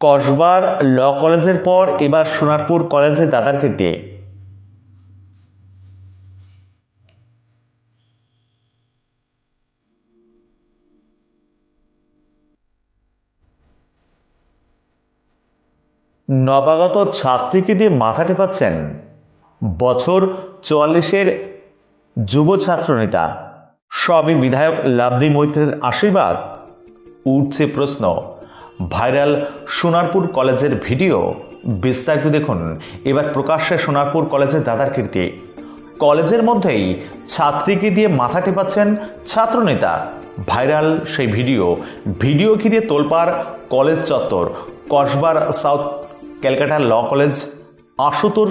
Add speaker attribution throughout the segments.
Speaker 1: কসবার ল কলেজের পর, এবার সোনারপুর কলেজে দাদারকে দিয়ে নবাগত ছাত্রীকে দিয়ে মাথা টেপাচ্ছেন বছর চুয়াল্লিশের যুব ছাত্রনেতা। সবই বিধায়ক লাভলি মৈত্রের আশীর্বাদ, উঠছে প্রশ্ন। ভাইরাল সোনারপুর কলেজের ভিডিও। বিস্তারিত দেখুন। এবার প্রকাশ্যে সোনারপুর কলেজের দাদার কীর্তি। কলেজের মধ্যেই ছাত্রীকে দিয়ে মাথা টেপাচ্ছেন ছাত্রনেতা। ভাইরাল সেই ভিডিও। ভিডিও ঘিরে তোলপাড় কলেজ চত্বর, কসবার South Calcutta Law College Ashutosh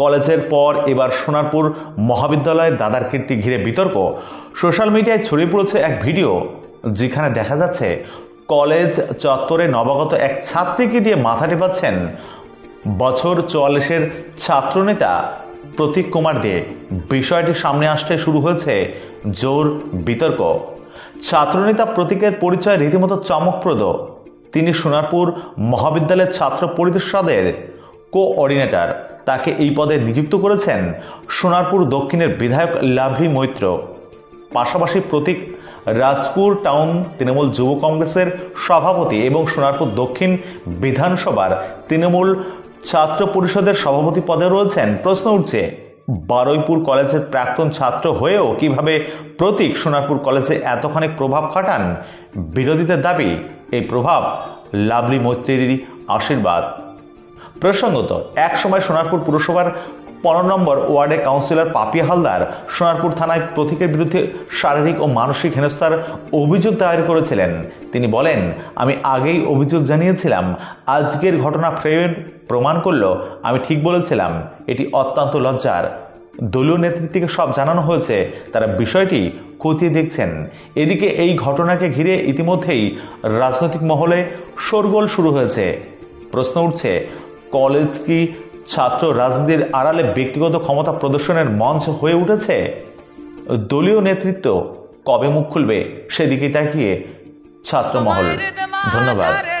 Speaker 1: কলেজের পর এবার সোনারপুর মহাবিদ্যালয়ের দাদার কীর্তি ঘিরে বিতর্ক। সোশ্যাল মিডিয়ায় ছড়িয়ে পড়েছে এক ভিডিও, যেখানে দেখা যাচ্ছে কলেজ চত্বরে নবাগত এক ছাত্রীকে দিয়ে মাথা টেপাচ্ছেন বছর চুয়াল্লিশের ছাত্রনেতা প্রতীক কুমার দে। বিষয়টি সামনে আসতে শুরু হয়েছে জোর বিতর্ক। ছাত্রনেতা প্রতীকের পরিচয় রীতিমতো চমকপ্রদ। তিনি সোনারপুর মহাবিদ্যালয়ের ছাত্র পরিষদের কোঅর্ডিনেটর। তাকে এই পদে নিযুক্ত করেছেন সোনারপুর দক্ষিণের বিধায়ক লাভলি মৈত্র। পাশাপাশি প্রতীক রাজপুর টাউন তৃণমূল যুব কংগ্রেসের সভাপতি এবং সোনারপুর দক্ষিণ বিধানসভার তৃণমূল ছাত্র পরিষদের সভাপতি পদে রয়েছেন। প্রশ্ন উঠছে, বারুইপুর কলেজের প্রাক্তন ছাত্র হয়েও কীভাবে প্রতীক সোনারপুর কলেজে এতখানি প্রভাব খাটান? বিরোধীদের দাবি, এই প্রভাব লাভলি মৈত্রীরই আশীর্বাদ। প্রসঙ্গত এক সময় সোনারপুর পুরসভার পনেরো নম্বর ওয়ার্ডে কাউন্সিলর পাপিয়া হালদার সোনারপুর থানায় প্রতীকের বিরুদ্ধে শারীরিক ও মানসিক হেনস্থার অভিযোগ দায়ের করেছিলেন। তিনি বলেন, আমি আগেই অভিযোগ জানিয়েছিলাম, আজকের ঘটনা ফ্রেম প্রমাণ করল, আমি ঠিক বলেছিলাম, এটি অত্যন্ত লজ্জার। দলীয় নেতৃত্বকে সব জানানো হয়েছে, তারা বিষয়টি খতিয়ে দেখছেন। এদিকে এই ঘটনাকে ঘিরে ইতিমধ্যেই রাজনৈতিক মহলে শোরগোল শুরু হয়েছে। প্রশ্ন উঠছে, কলেজ কি ছাত্র রাজনীতির আড়ালে ব্যক্তিগত ক্ষমতা প্রদর্শনের মঞ্চ হয়ে উঠেছে। দলীয় নেতৃত্ব কবে মুখ খুলবে সেদিকে তাকিয়ে ছাত্র মহল ধন্যবাদ।